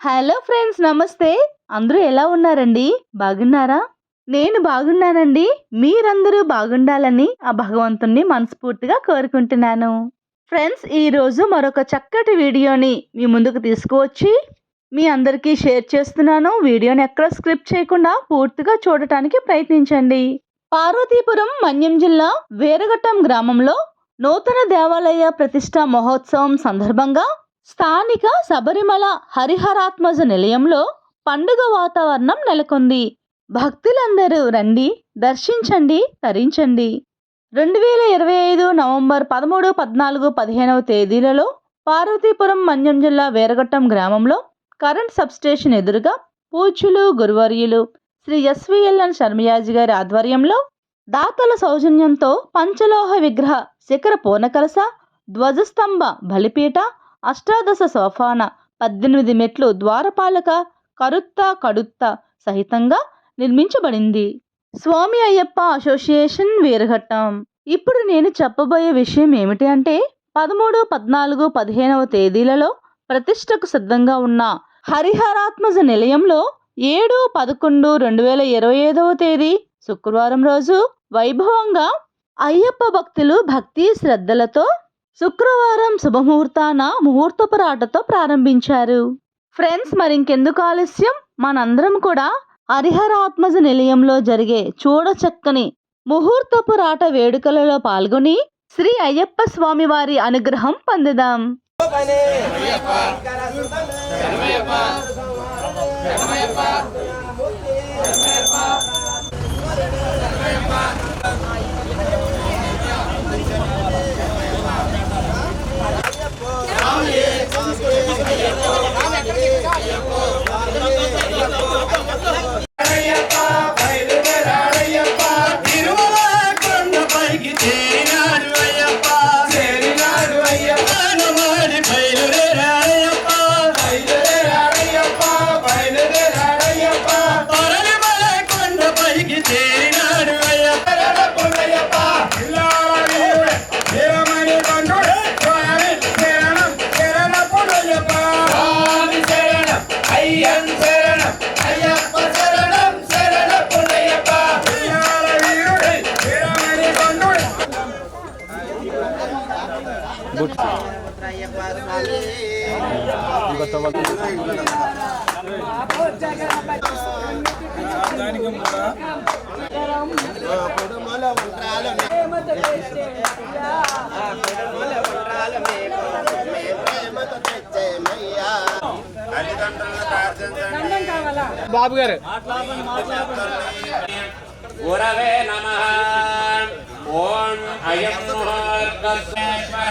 Hello friends నమస్తే. అందరూ ఎలా ఉన్నారండి? బాగున్నారా? నేను బాగున్నానండి. మీరందరూ బాగుండాలని ఆ భగవంతుణ్ణి మనస్ఫూర్తిగా కోరుకుంటున్నాను. ఫ్రెండ్స్ ఈరోజు మరొక చక్కటి వీడియోని మీ ముందుకు తీసుకువచ్చి మీ అందరికీ షేర్ చేస్తున్నాను. వీడియోని ఎక్కడ స్క్రిప్ట్ చేయకుండా పూర్తిగా చూడటానికి ప్రయత్నించండి. పార్వతీపురం మన్యం జిల్లా వేరగట్టం గ్రామంలో నూతన దేవాలయ ప్రతిష్ట మహోత్సవం సందర్భంగా స్థానిక శబరిమల హరిహరాత్మజ నిలయంలో పండుగ వాతావరణం నెలకొంది. భక్తులందరూ రండి దర్శించండి తరించండి. రెండు వేల ఇరవై ఐదు నవంబర్ పదమూడు పద్నాలుగు పదిహేనవ తేదీలలో పార్వతీపురం మన్యం జిల్లా వీరఘట్టం గ్రామంలో కరెంట్ సబ్స్టేషన్ ఎదురుగా పూజ్యులు గురువర్యులు శ్రీ ఎస్విఎల్ఎన్ శర్మయాజి గారి ఆధ్వర్యంలో దాతల సౌజన్యంతో పంచలోహ విగ్రహ శిఖర పూర్ణకలస ధ్వజస్తంభ బలిపీఠ అష్టాదశ సోఫాన పద్దెనిమిది మెట్లు ద్వారపాలక కరుత్త కడుత్త సహితంగా నిర్మించబడింది. స్వామి అయ్యప్ప అసోసియేషన్ వీరఘట్టం. ఇప్పుడు నేను చెప్పబోయే విషయం ఏమిటి అంటే పదమూడు పద్నాలుగు పదిహేనవ తేదీలలో ప్రతిష్టకు సిద్ధంగా ఉన్న హరిహరాత్మజ నిలయంలో ఏడు పదకొండు రెండు వేల ఇరవై ఐదవ తేదీ శుక్రవారం రోజు వైభవంగా అయ్యప్ప భక్తులు భక్తి శ్రద్ధలతో శుక్రవారం శుభముహూర్తాన ముహూర్తపురాటతో ప్రారంభించారు. ఫ్రెండ్స్ మరింకెందుకు ఆలస్యం? మనందరం కూడా హరిహరాత్మజ నిలయంలో జరిగే చూడచక్కని ముహూర్తపు రాట వేడుకలలో పాల్గొని శ్రీ అయ్యప్ప స్వామి వారి అనుగ్రహం పొందుదాం. ஐயப்பா బాబు గారు గురవే నమ. ఓం అయం ముహూర్తేశ్వర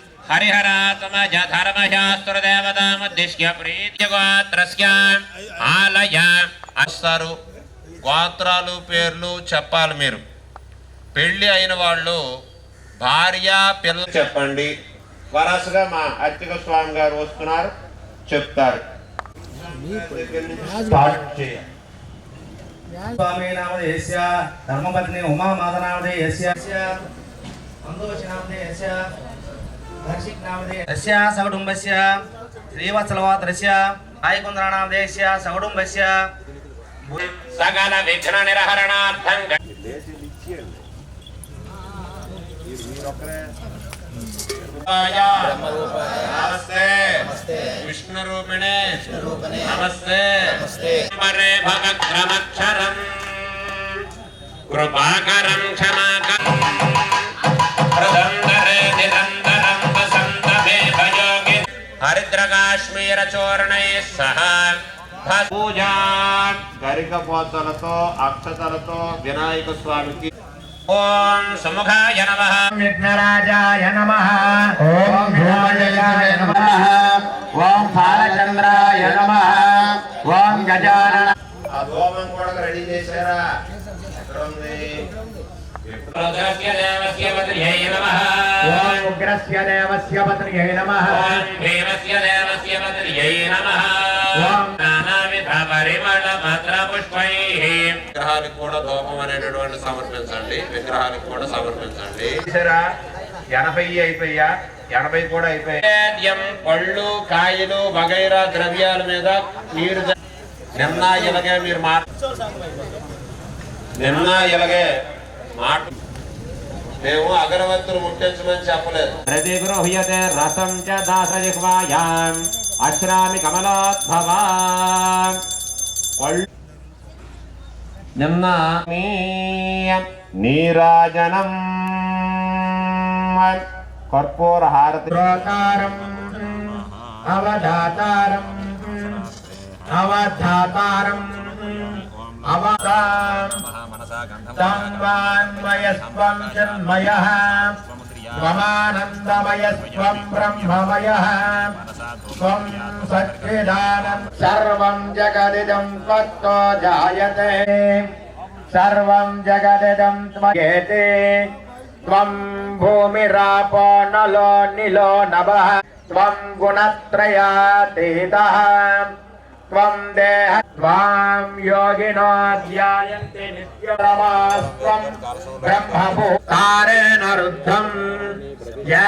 హరిహరాత్మజ ధర్మశాస్త్రదేవతాముద్దిశ్య ప్రీత్యగోత్రస్య ఆలయ అస్తారు గోత్రాలు పేర్లు చెప్పాలి మీరు. పెళ్ళి అయిన వాళ్ళు భార్య పిల్లలు చెప్పండి. వరసగా మా అర్చక స్వామి గారు వస్తున్నారు. చెప్తారు. స్వామి నామధేయస్య ధర్మపత్ని ఉమామాతనామధేయస్య మందోషనామధేయస్య దర్శిక్ నామధేయస్య సకుటుంబస్య శ్రీవత్సలవాత్రస్య ఆయకుంద్రానామధేయస్య సకుటుంబస్య సకల విఘ్న నిరహరణార్థం నమస్తే. విష్ణు రూపిణే నమస్తే. మరే భగక్రమక్షరం కృపాకరం క్షమాకరం. హరిద్రకాశ్మీరచూర్ణైः సహ పూజా గరికపోతలతో అక్షతలతో వినాయక స్వామికి ఓం సుముఖాయ నమ. విఘ్నరాజాయ నమ. ఓం భూమజయాయ నమ. ఓం బాలచంద్రాయ నమ. ఓం గజానన హోమం కూడా రెడీ చేశారా? ఉగ్రస్య దేవస్య పత్రియై నమ. ఓం విగ్రహానికి కూడా ధూపం అనేటటువంటి సమర్పించండి. విగ్రహానికి కూడా సమర్పించండి. ఎనభై అయిపోయా? ఎనభై కూడా అయిపోయాయి నైవేద్యం పళ్ళు కాయలు వగైరా ద్రవ్యాల మీద మీరు నిన్న ఇలాగే మీరు మాట నిన్న ఇలాగే మాట మేము అగరవత్తులు ముట్టించమని చెప్పలేదు. ప్రతి గృహ్యతే రసం చ అశ్రామి కమలోద్భవా. పళ్ళు నిన్న నీరాజనం కర్పూర హారతి అవధాతారం అవధాతారం అవతాం సంవాన్మయస్వం చిన్మయః త్వమానందమయస్వం బ్రహ్మమయః త్వం సచ్చిదానం సర్వం జగదిదం త్వత్తో జాయతే సర్వం జగదిదం త్వయేతే త్వం భూమిరాపో నలో నిలో నభః త్వం त्वम् देह त्वाम् योगिनो ध्यायन्ति नित्यतमास्त्वम् ब्रह्मभूतारेण रुद्धम् य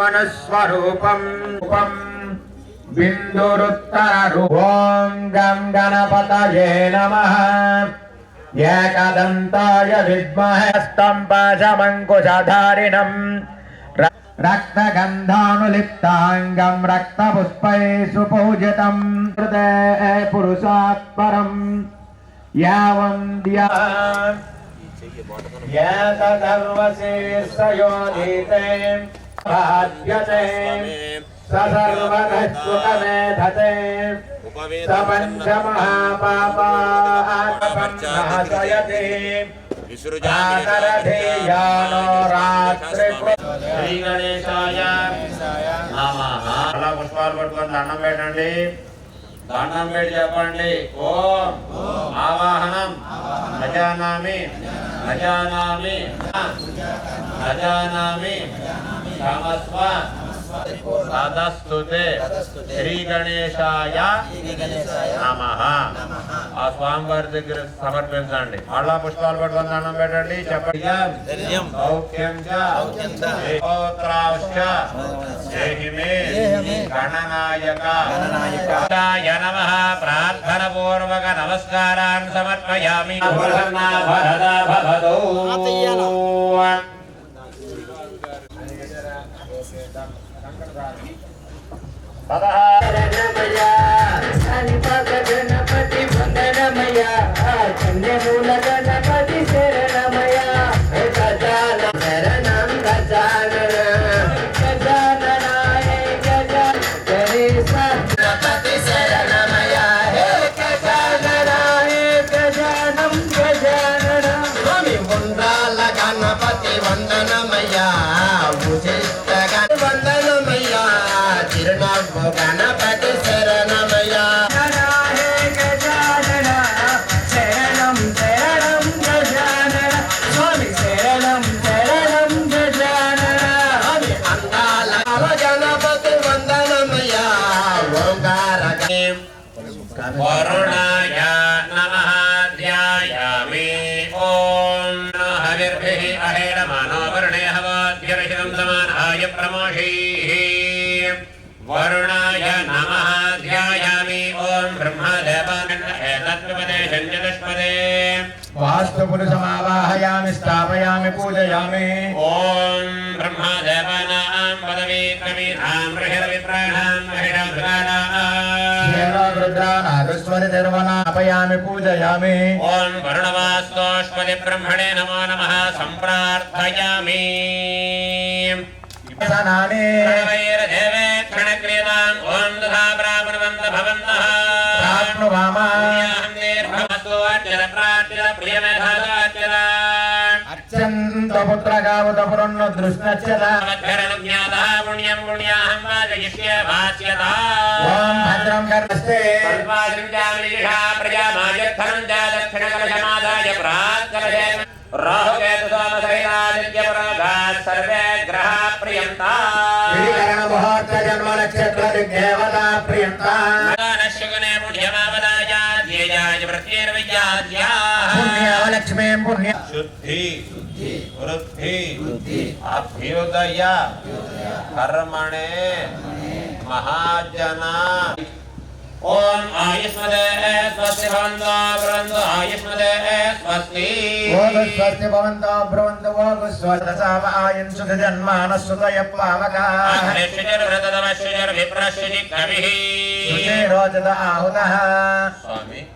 मनुस्वरूपम् उपम् गणपतये नमः। एकदन्ताय विद्महे रक्तगन्धानुलिप्ताङ्गम् रक्तपुष्पै पूजितं हृदे पुरुषात् परम् यावन्द्या भाद्यते स सर्वगच्छुकमेधते स पञ्चमहापापापन्नहसयते विसृजानरधेयानो रात्रिकृ శ్రీ గణేశాయ నమః అలా పుష్పాలు పట్టుకొని దండం పెట్టండి. దండం పెట్టి చెప్పండి. ఓం. ఆవాహనం. గజానామి అజానామి అజానామి సమస్వ సదస్తుతే శ్రీ గణేశాయ నమః. ఆ స్వామివారి దగ్గర సమర్పించండి. అలా పుష్పాలు పట్టుకొని దండం పెట్టండి చెప్పండి. సౌఖ్యం చ. స్తోత్రాశ్చ దేహి మే గణనాయక. గణనాయ నమః. ప్రార్థన పూర్వక నమస్కారాన్ సమర్పయామి భరద భవదో చంద్రమూల గణ वास्तु पुरुष आवाहया स्थापया पूजया ओं ृद्रापया बृहदवित्राणां महिषासुराणापयामि पूजयामि। ब्रह्मणे नमो नमः सम्प्रार्थयामि। భాస్యతా ఓం భద్రం కర్ణస్తే సర్వాదృజామిషా ప్రజామాయత్తనం చ దక్షిణకలశమాదాయ ప్రాక్కలశే రాహుకేతు సోమసహితాదిత్య పురోగాత్ సర్వే గ్రహా ప్రియంతా శ్రీకరణ ముహూర్త జన్మ నక్షత్ర దిగ్దేవత ప్రియంత శుగనే పుణ్యమావదాయ ధ్యేయాయ ప్రత్యేర్విద్యాద్యాః పుణ్యవలక్ష్మీ పుణ్య శుద్ధి. వృద్ధి అభ్యుదయ కర్మణే మహాజన. ఓం ఆయుష్మదే స్వస్తి భవంతో బ్రవంతో ఆయుష్మదే స్వస్తి. ఓగు స్వస్తి భవంతో బ్రువంతు ఓగు స్వస్త సామాయన్ సుఖ జన్మాన సుతయ పావక సుచే రోచత ఆహుత స్వామి. గురుస్వామి తవ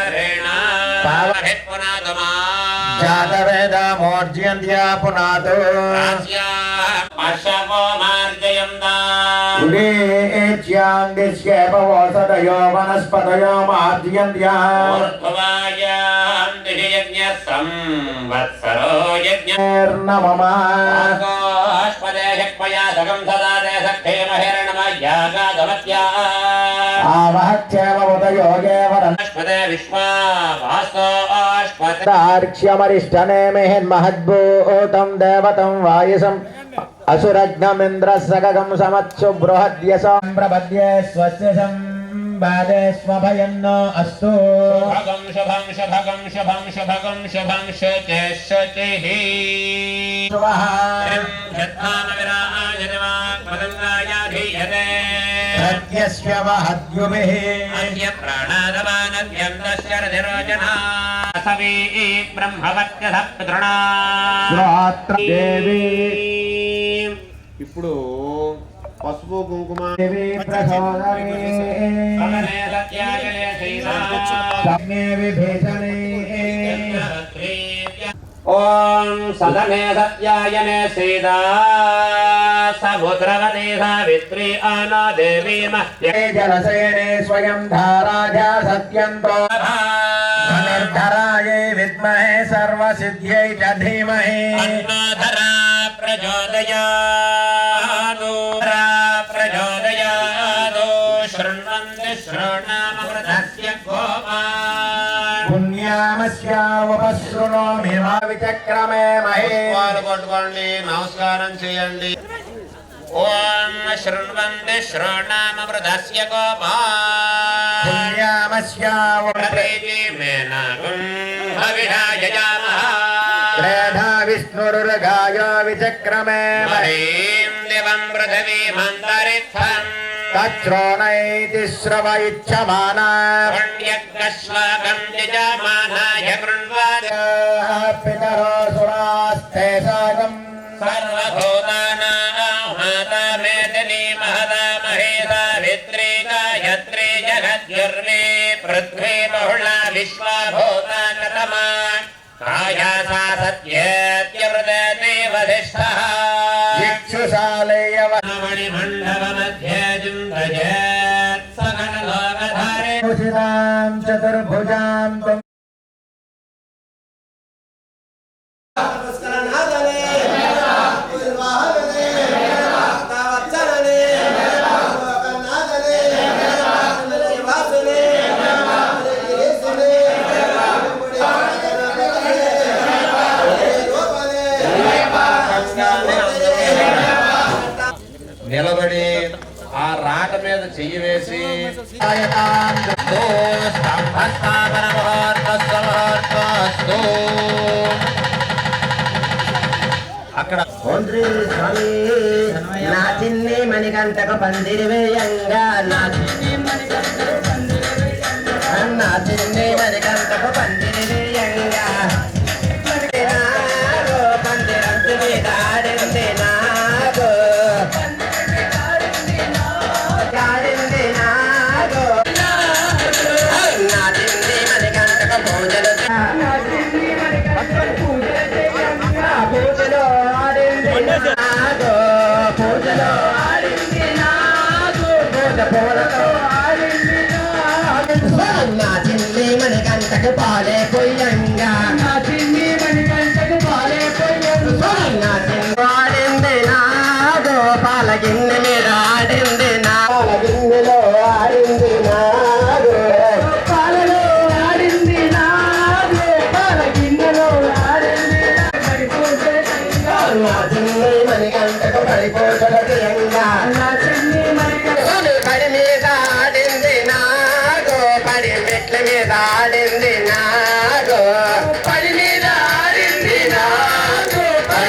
మార్జయంత్యా సంవత్సరో యజ్ఞ నమమ ఆవహక్షేమ ఉదయోగే వరన్ దార్క్ష్యమరిష్టనేమిహిన్మహద్భూతం దేవతం వాయుసం అసురగ్నమింద్ర సగగం సమత్సు र्क्ष्यमरिष्टने मिहिन् महद्भूतं देवतं वायुसम्। असुरघ्नमिन्द्रसगं समत्सु बृहद्यसं प्रपद्ये स्वस्य सम्। శుభం శుచే శుచిః శుభః పదంగాయాధీయతే సత్యస్య వహద్యుభిః అద్య ప్రాణాదవానద్యంతశ్చరధిరోజనా సవీ బ్రహ్మవత్యధ పితృణా శ్రోత్ర దేవి ఇప్పుడు పసుపు కుంకుమ దేవి ప్రచోదనే సమనే సత్యాయనే पुष्पो कुंकुमा देवी प्रसोदने ओम सदने सत्यायने सीता सभुद्रवते सावित्री आना देवी मह्ये। जलसेने स्वयं धाराजा सत्यन्तो धनुर्धराये विद्महे सर्वसिद्ध्यै च धीमहि। प्रचोदया పుణ్యామస్యావపశృణోమి మా విచక్రమే మహే పట్టుకోండి నమస్కారం చేయండి. ఓం శృణ్వంతి శ్రోణామృతస్య ప్రతీతి మేనాగుం హవిషాయజామః త్రేధా విష్ణురుగాయో విచక్రమే మహే దివం పృథివీమంతరిక్షం తచ్రోణైతి శ్రవ ఇచ్చమానా పుణ్యగ్రశ్వాకం యజమానాయ కృణ్వాద పితరో సురాస్తే సాగం సర్వభూతానాం మాతా మేదినీ మహదా మహేదా విత్రీ గాయత్రీ జగద్గుర్వే పృథ్వీ चतुर्भुजा అక్కడ నా చిన్ని మణికంటకు పందిరి వేయంగా నా చిన్ని మణికంటకు పందిరి వేయంగా నా చిన్ని మణికంటకు పందిరి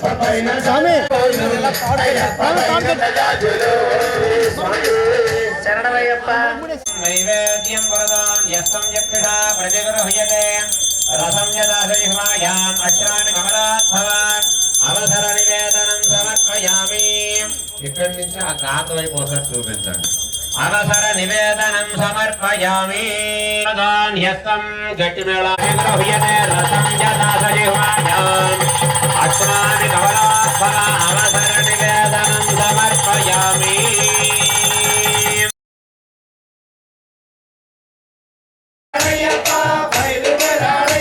స్వామి. శరణమయ్యప్ప. నైవేద్యం వరదాన్ యస్తం యక్షిషా ప్రజగృహ్యతే రసం యదాశయాం అశ్రాని కమలాత్ భవాన్. అవసర నివేదనం సమర్పయామి. ఇక్కడి నుంచి ఆ గాత వైపు ఒకసారి చూపించండి. అవసర నివేదనం సమర్పయామి. యస్తం గట్టి మేళ రసం యదాశయాం அஸ்மாதி கமலாஸ்வர அவசர நிவேதனம் சமர்ப்பயாமி ஐயப்பா பயிலுகிறார்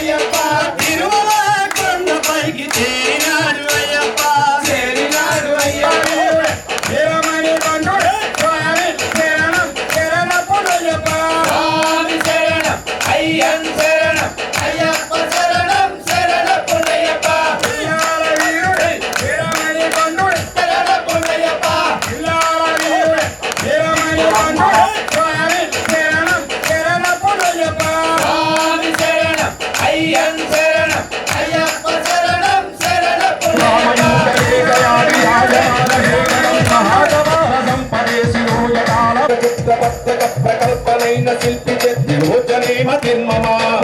In my mama.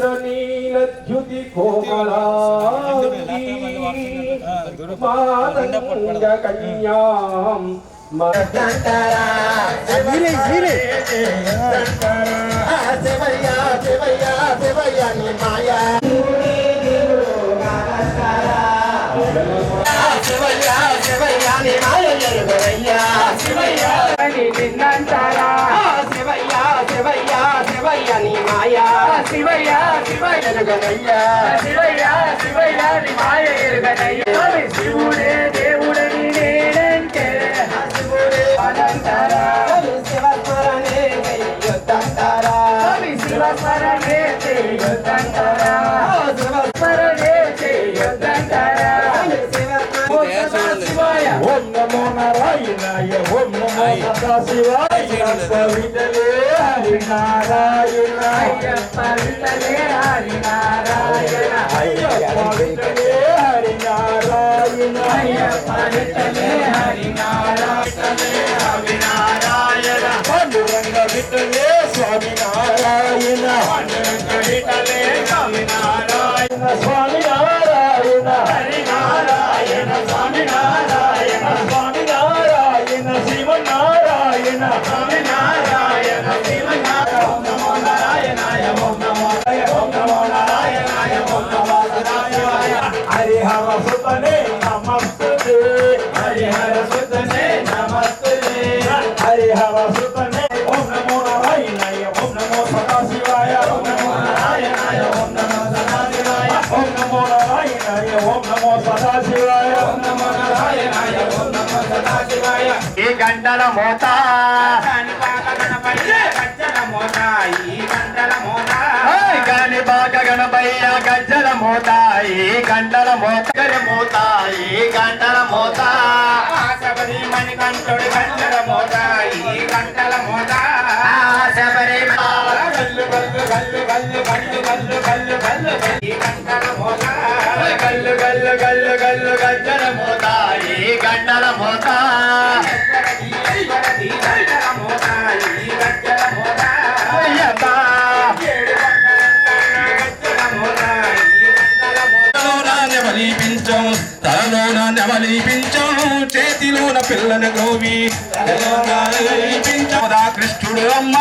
మహేంద్రనీలద్యుతి కోమలాంగ కన్యాం మరదంతరా వీరే వీరే దంతరా శివయ్య శివయ్య శివయ్య నీ మాయా சிவையா சிவாய் இருகனையா சிவையா சிவையா நீ மாய இருகனையா சிவுடே தேவுடே நீ நேடன் கேள சிவுடே నారాయణాయ ఓం నమో సదాశివాయ విఠలే హరి నారాయణ విఠలే హరి నారాయణ అయ్యప్ప విఠలే హరి నారాయణ అయ్యప్ప విఠలే హరి నారాయణ విఠలే స్వామి నారాయణ విఠలే స్వామి నారాయణ స్వామి గంటల మోత గాని బాగ గణపయ్య గజ్జల మోత ఈ గంటల మోత మోత ఈ గంటల మోత మణికంఠుడి గంటల మోత ఈ గంటల మోత శబరి గల్లు గల్లు గల్లు గల్లు గల్లు గల్లు గల్లు గల్లు ఈ గంటల మోత గల్లు గల్లు గల్లు గల్లు గజ్జల మోత ఈ గంటల మోత తలలోన నెమలిపించం చేతిలోన పిల్లని గోవి కృష్ణుడు అమ్మ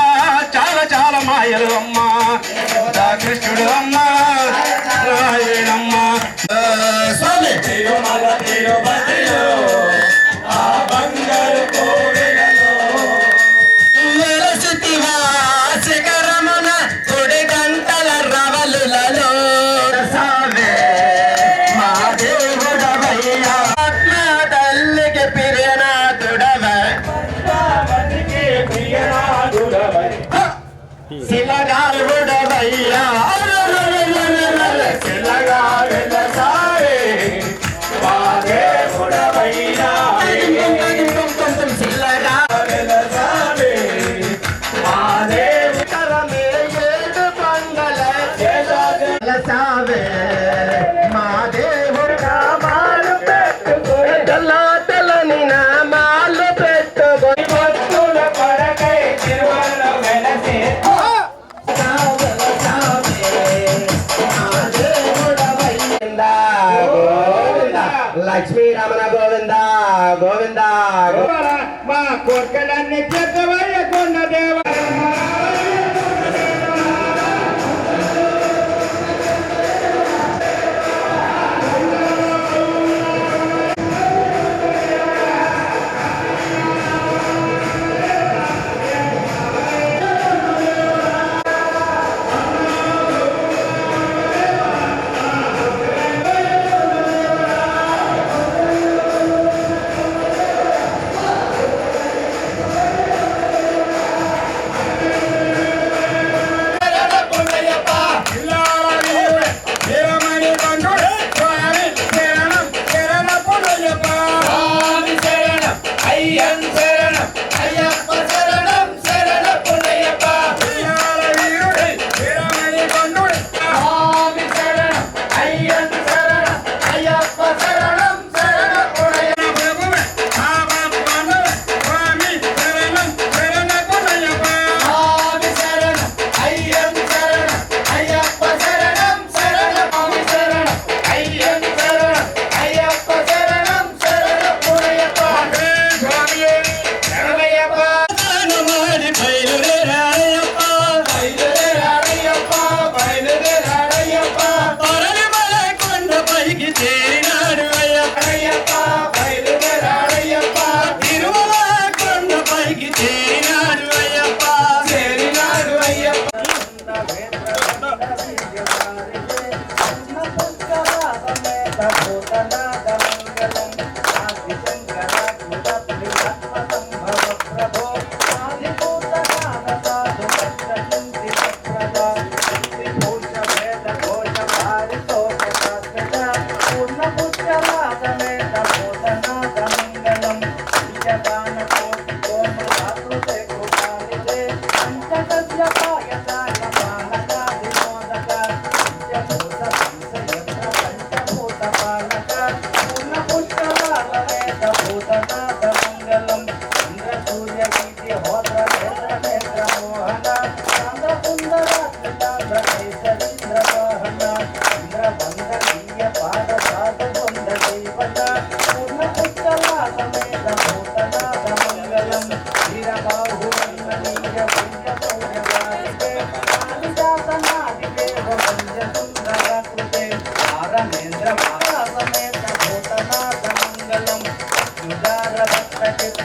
చాలా చాలా మాయలు అమ్మ. కృష్ణుడు అమ్మ రాయణమ్మ స్వామి.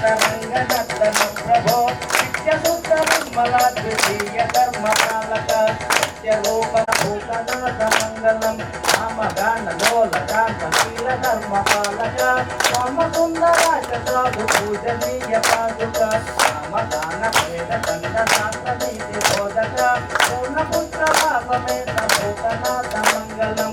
రంగనర్తను ప్రభో నిత్యశుద్ధ నిర్మల ద్వితీయ ధర్మపాలక నిత్యలోకన భూతనాథ మంగళం రామగాన లోలగాన శీల ధర్మపాలక రామసుందరాజ సాధు పూజనీయ పాదుక రామగాన వేద సంగ శాస్త్ర నీతి బోధక పూర్ణపుత్ర పాపమేత భూతనాథ మంగళం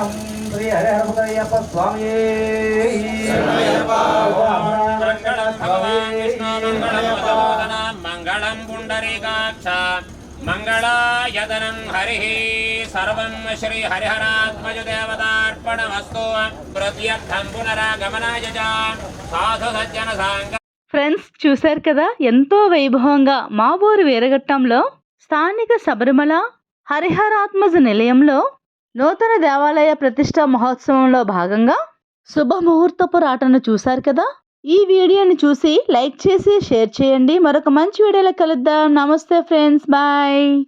సత్యనం శ్రీ స్వామి. మంగళం పుండరీకాక్ష మంగళాయతనం హరి సర్వం శ్రీ హరిహరాత్మజ దేవతార్పణమస్తు ప్రత్యర్థం పునరాగమనాయ సాధు సజ్జన సాంగ ఫ్రెండ్స్ చూశారు కదా? ఎంతో వైభవంగా మా ఊరు వీరఘట్టంలో స్థానిక శబరిమల హరిహరాత్మజ నిలయంలో నూతన దేవాలయ ప్రతిష్ట మహోత్సవంలో భాగంగా శుభముహూర్తపు రాటను చూశారు కదా? ఈ వీడియోని చూసి లైక్ చేసి షేర్ చేయండి. మరొక మంచి వీడియోలో కలుద్దాం. నమస్తే ఫ్రెండ్స్. బాయ్.